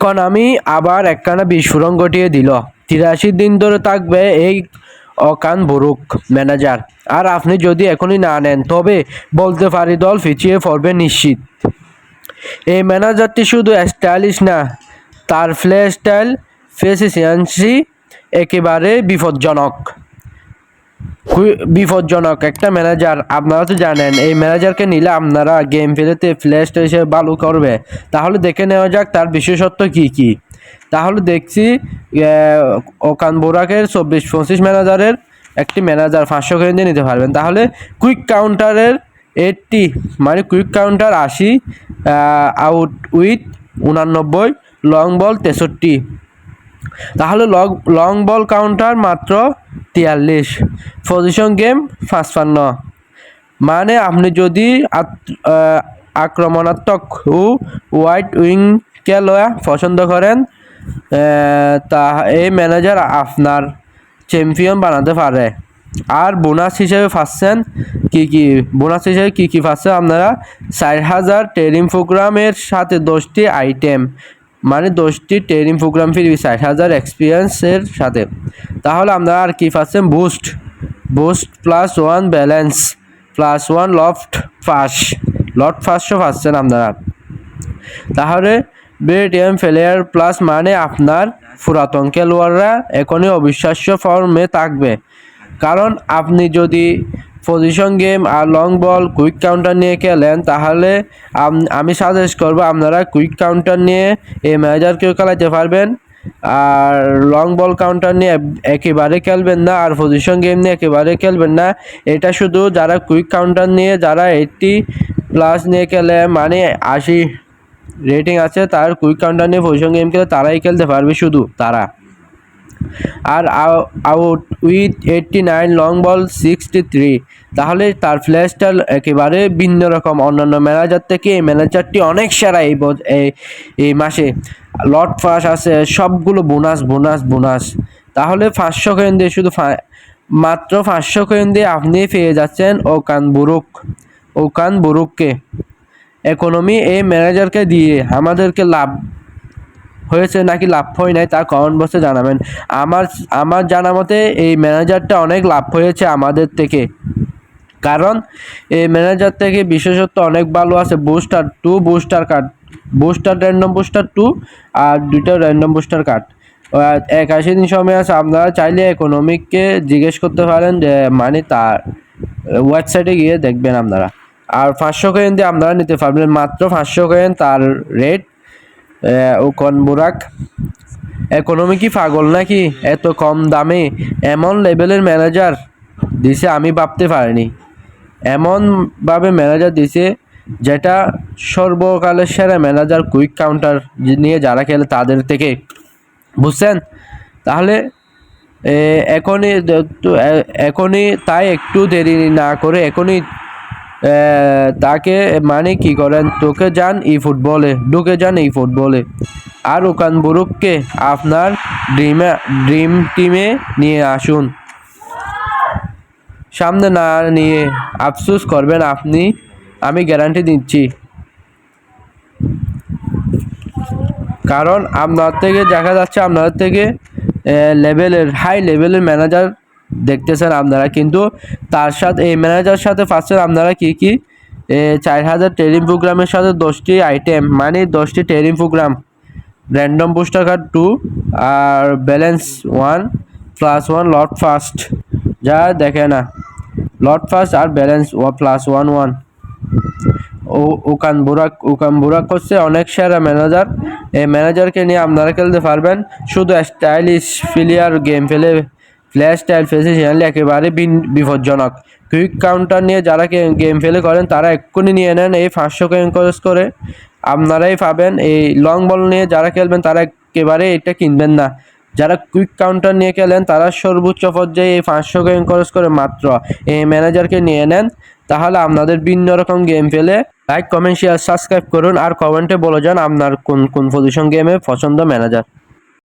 কনামি আবার একখানা বিস্ফোরণ ঘটিয়ে দিল। তিরাশি দিন ধরে থাকবে এই অকান বুরুক ম্যানেজার। আর আপনি যদি এখনই না নেন, তবে বলতে পারি, দল পিছিয়ে পড়বে নিশ্চিত। এই ম্যানেজারটি শুধু স্টাইলিশ না, তার প্লে স্টাইল ফেসিসিয়ান্সি একেবারে বিপজ্জনক। খুবই বিপজ্জনক একটা ম্যানেজার আপনারা তো জানেন, এই ম্যানেজারকে নিলে আপনারা গেম ফেলেতে ফ্ল্যাশ হিসেবে ভালো করবে। তাহলে দেখে নেওয়া যাক তার বিশেষত্ব কি কি। তাহলে দেখছি ওকান বোরাকের চব্বিশ পঁচিশ ম্যানেজারের একটি ম্যানেজার পাঁচশো করে দিয়ে নিতে পারবেন। তাহলে কুইক কাউন্টারের এইটটি মানে কুইক কাউন্টার আশি আউট উইথ উনানব্বই লং বল তেষট্টি। তাহলে লং লং বল কাউন্টার মাত্র তিয়াল্লিশ। পজিশন গেম পাঁচপান্ন। মানে আপনি যদি আক্রমণাত্মক ও হোয়াইট উইংকে লয়া পছন্দ করেন তা এই ম্যানেজার আপনার চ্যাম্পিয়ন বানাতে পারে। আর বোনাস হিসেবে পাচ্ছেন কি কি? বোনাস হিসেবে কি কি পাচ্ছেন আপনারা চার হাজার ট্রেনিং প্রোগ্রামের সাথে দশটি আইটেম মানে দশটি ট্রেনিং প্রোগ্রাম ফ্রি ষাট হাজার এক্সপিরিয়েন্সের সাথে। তাহলে আপনারা আর কি পাচ্ছেন? Boost boost plus one balance plus one loft ফাস লট ফার্স্টও পাচ্ছেন আপনারা। তাহলে বিটিএম ফেলিয়ার প্লাস মানে আপনার পুরাতন খেলোয়াড়রা এখনই অবিশ্বাস্য ফর্মে থাকবে। কারণ আপনি যদি পজিশন গেম আর লং বল কুইক কাউন্টার নিয়ে খেলেন, তাহলে আমি সাজেস্ট করব আপনারা কুইক কাউন্টার নিয়ে এই ম্যানেজারকেও খেলাতে পারবেন। আর লং বল কাউন্টার নিয়ে একেবারে খেলবেন না, আর পজিশন গেম নিয়ে একেবারে খেলবেন না। এটা শুধু যারা কুইক কাউন্টার নিয়ে, যারা এইটটি প্লাস নিয়ে খেলে মানে আশি রেটিং আছে, তার কুইক কাউন্টার নিয়ে পজিশন গেম খেলে তারাই খেলতে পারবে শুধু, তারা। আর out with eighty nine long ball sixty three তাহলে তার ফ্ল্যাশটা একেবারে ভিন্ন রকম। অন্যান্য ম্যানেজার থেকে এই ম্যানেজারটি অনেক সেরা এই এই মাসে। লট ফাস আছে, সবগুলো বোনাস বোনাস বোনাস তাহলে পাঁচশো কয়েন দিয়ে শুধু মাত্র পাঁচশো কয়েন দিয়ে আপনি পেয়ে যাচ্ছেন ওকান বুরুক। ওকান বুরুককে। ইকোনমি এই ম্যানেজারকে দিয়ে আমাদেরকে লাভ হয়েছে নাকি লাভ হয় নাই তা কমেন্ট বক্সে জানাবেন। আমার আমার জানা মতে এই ম্যানেজারটা অনেক লাভ হয়েছে আমাদের থেকে। কারণ এই ম্যানেজার থেকে বিশেষত্ব অনেক ভালো আছে booster two booster card booster random booster two আর দুইটা র্যান্ডম বুস্টার কার্ড একাশি দিন সময় আছে, আপনারা চাইলে ইকোনমিককে জিজ্ঞেস করতে পারেন যে মানে তার ওয়েবসাইটে গিয়ে দেখবেন আপনারা। আর পাঁচশো কয়েন দিয়ে আপনারা নিতে পারবেন, মাত্র পাঁচশো কয়েন তার রেট ও কন বুরাক ইকোনমি কি পাগল নাকি? এত কম দামে এমন লেভেলের ম্যানেজার দিছে আমি ভাবতে পারিনি। এমনভাবে ম্যানেজার দিছে যেটা সর্বকালের সেরা ম্যানেজার কুইক কাউন্টার নিয়ে যারা খেলে তাদের থেকে। বুঝছেন? তাহলে এখনই এখনই তাই একটু দেরি না করে এখনই তাকে মানে কি করেন? তোকে যান এই ফুটবলে, ঢুকে যান এই ফুটবলে। আর ওখান বুরুককে আপনার ড্রিমে ড্রিম টিমে নিয়ে আসুন। সামনে না নিয়ে আফসুস করবেন আপনি, আমি গ্যারান্টি দিচ্ছি। কারণ আপনার থেকে দেখা যাচ্ছে আপনার থেকে লেভেলের হাই লেভেলের ম্যানেজার দেখতেছেন আপনারা, কিন্তু তার সাথে, এই ম্যানেজার সাথে পাচ্ছেন আপনারা কি কি? চার হাজার ট্রেনিং প্রোগ্রামের সাথে দশটি আইটেম মানে দশটি training programme random booster card two আর balance one plus one lot first যা দেখে না। লট ফার্স্ট আর ব্যালেন্স ও প্লাস ওয়ান ওয়ান ও ওকান বুরাক ওকান বুরাক হচ্ছে অনেক সেরা ম্যানেজার এই ম্যানেজারকে নিয়ে আপনারা খেলতে পারবেন, শুধু স্টাইলিশ ফিলিয়ার গেম ফেলে ফ্ল্যাশ স্টাইল ফেসে চ্যানেল একেবারে বিপজ্জনক। কুইক কাউন্টার নিয়ে যারা গেম ফেলে করেন, তারা এক্ষুনি নিয়ে নেন এই পাঁচশো এনকারেজ করে আপনারাই পাবেন এই লং বল নিয়ে যারা খেলবেন, তারা একেবারে এটা কিনবেন না। যারা কুইক কাউন্টার নিয়ে খেলেন, তারা সর্বোচ্চ পর্যায়ে এই পাঁচশো গেম খরচ করে মাত্র। এই ম্যানেজারকে নিয়ে নেন। তাহলে আপনাদের ভিন্ন রকম গেম ফেলে লাইক কমেন্ট শেয়ার সাবস্ক্রাইব করুন। আর কমেন্টে বলে যান আপনার কোন কোন পজিশন গেমে পছন্দ ম্যানেজার